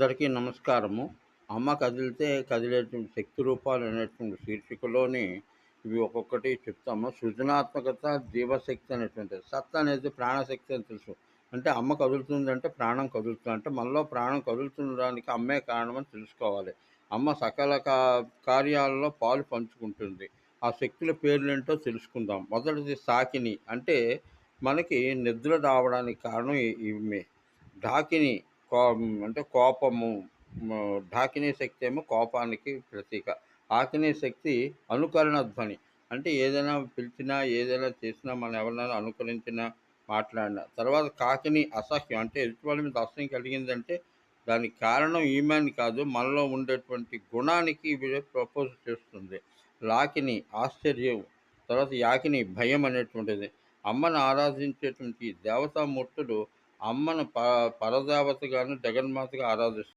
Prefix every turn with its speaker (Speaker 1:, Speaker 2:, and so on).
Speaker 1: అందరికీ నమస్కారము. అమ్మ కదిలితే కదిలేటువంటి శక్తి రూపాలు అనేటువంటి శీర్షికలోని ఇవి ఒక్కొక్కటి చెప్తాము. సృజనాత్మకత జీవశక్తి అనేటువంటిది. సత్ అనేది ప్రాణశక్తి అని తెలుసు. అంటే అమ్మ కదులుతుంది అంటే ప్రాణం కదులుతుంది. అంటే మనలో ప్రాణం కదులుతుండడానికి అమ్మే కారణం అని తెలుసుకోవాలి. అమ్మ సకల కా కార్యాలలో పాలు పంచుకుంటుంది. ఆ శక్తుల పేర్లేంటో తెలుసుకుందాం. మొదటిది సాకిని. అంటే మనకి నిద్ర రావడానికి కారణం ఇవి. ఈమె ఢాకిని కో అంటే కోపము ఢాకినీ శక్తి ఏమో కోపానికి ప్రతీక. ఆకినీ శక్తి అనుకరణ ధ్వని. అంటే ఏదైనా పిలిచినా ఏదైనా చేసినా మనం ఎవరినైనా అనుకరించినా మాట్లాడినా. తర్వాత కాకిని అసహ్యం. అంటే ఎదుటివాళ్ళ మీద అసహ్యం కలిగిందంటే దానికి కారణం ఈమెని కాదు. మనలో ఉండేటువంటి గుణానికి ప్రపోజ్ చేస్తుంది. లాకిని ఆశ్చర్యం. తర్వాత యాకిని భయం అనేటువంటిది. అమ్మను ఆరాధించేటువంటి దేవతామూర్తులు అమ్మను ప పరదేవతగాను జగన్మాతగా ఆరాధిస్తారు